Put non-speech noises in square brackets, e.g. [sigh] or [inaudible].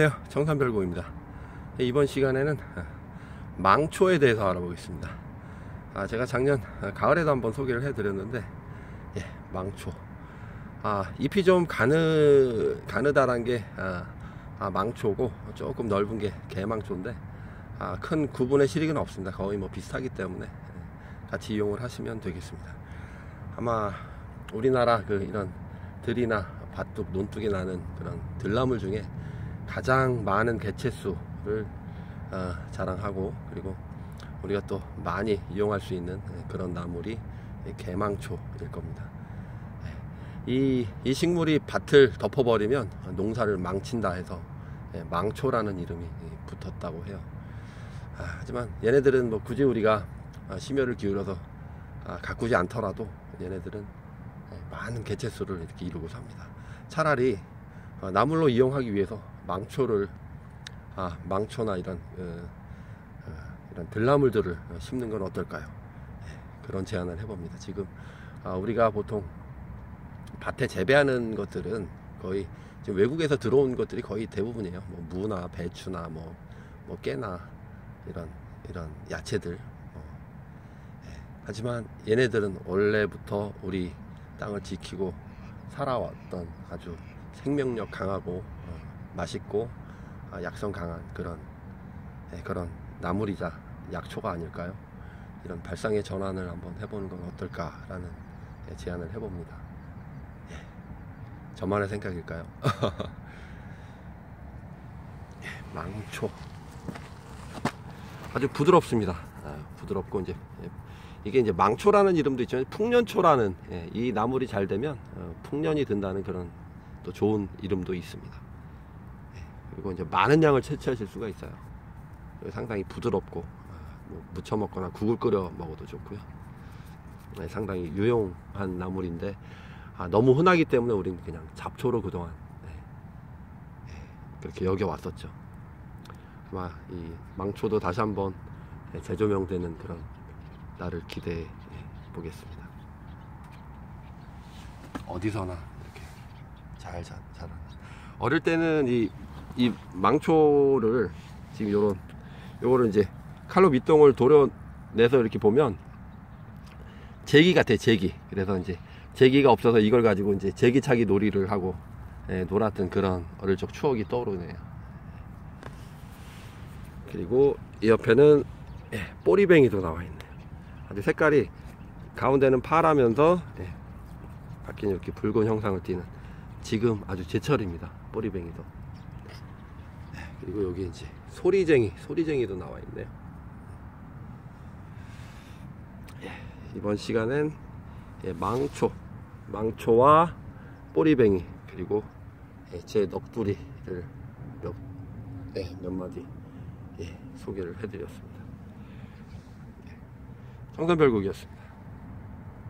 안녕하세요. 정산별고입니다. 이번 시간에는 망초에 대해서 알아보겠습니다. 아, 제가 작년 가을에도 한번 소개를 해드렸는데 예, 망초. 아, 잎이 좀 가느, 가느다란 게 아, 아, 망초고 조금 넓은 게 개망초인데 아, 큰 구분의 실익은 없습니다. 거의 뭐 비슷하기 때문에 예, 같이 이용을 하시면 되겠습니다. 아마 우리나라 그 이런 들이나 밭둑 논둑이 나는 그런 들나물 중에 가장 많은 개체수를 어, 자랑하고 그리고 우리가 또 많이 이용할 수 있는 그런 나물이 개망초일 겁니다. 이, 이 식물이 밭을 덮어버리면 농사를 망친다 해서 예, 망초라는 이름이 붙었다고 해요. 아, 하지만 얘네들은 뭐 굳이 우리가 심혈을 기울여서 아, 가꾸지 않더라도 얘네들은 예, 많은 개체수를 이렇게 이루고 삽니다. 차라리 어, 나물로 이용하기 위해서 망초를 아 망초나 이런 어, 어, 이런 들나물들을 심는 건 어떨까요? 네, 그런 제안을 해봅니다. 지금 아, 우리가 보통 밭에 재배하는 것들은 거의 지금 외국에서 들어온 것들이 거의 대부분이에요. 뭐 무나 배추나 뭐, 뭐 깨나 이런 이런 야채들. 어. 네, 하지만 얘네들은 원래부터 우리 땅을 지키고 살아왔던 아주 생명력 강하고 어, 맛있고 어, 약성 강한 그런 예, 그런 나물이자 약초가 아닐까요? 이런 발상의 전환을 한번 해보는 건 어떨까라는 예, 제안을 해봅니다. 예, 저만의 생각일까요? [laughs] 예, 망초 아주 부드럽습니다. 아, 부드럽고 이제 예, 이게 이제 망초라는 이름도 있지만 풍년초라는 예, 이 나물이 잘 되면 어, 풍년이 든다는 그런 또 좋은 이름도 있습니다. 예, 그리고 이제 많은 양을 채취하실 수가 있어요. 상당히 부드럽고 아, 뭐 무쳐 먹거나 국을 끓여 먹어도 좋고요. 네, 상당히 유용한 나물인데 아, 너무 흔하기 때문에 우리는 그냥 잡초로 그동안 네, 네, 그렇게 여겨 왔었죠. 아마 이 망초도 다시 한번 재조명되는 그런 나를 기대해 보겠습니다. 어디서나 이렇게 잘 자, 자라. 어릴 때는 이, 이 망초를 지금 요런 요거를 이제 칼로 밑동을 도려내서 이렇게 보면 제기 같아 제기. 그래서 이제 제기가 없어서 이걸 가지고 이제 제기차기 놀이를 하고 예, 놀았던 그런 어릴 적 추억이 떠오르네요. 그리고 이 옆에는 예, 꼬리뱅이도 나와 있네. 아주 색깔이 가운데는 파라면서 예, 밖에 이렇게 붉은 형상을 띠는 지금 아주 제철입니다. 뿌리뱅이도. 네, 그리고 여기 이제 소리쟁이, 소리쟁이도 나와 있네요. 예, 이번 시간엔 예, 망초, 망초와 뿌리뱅이 그리고 예, 제 넋두리를 몇, 예, 몇 마디 예, 소개를 해드렸습니다. 청산별곡이었습니다.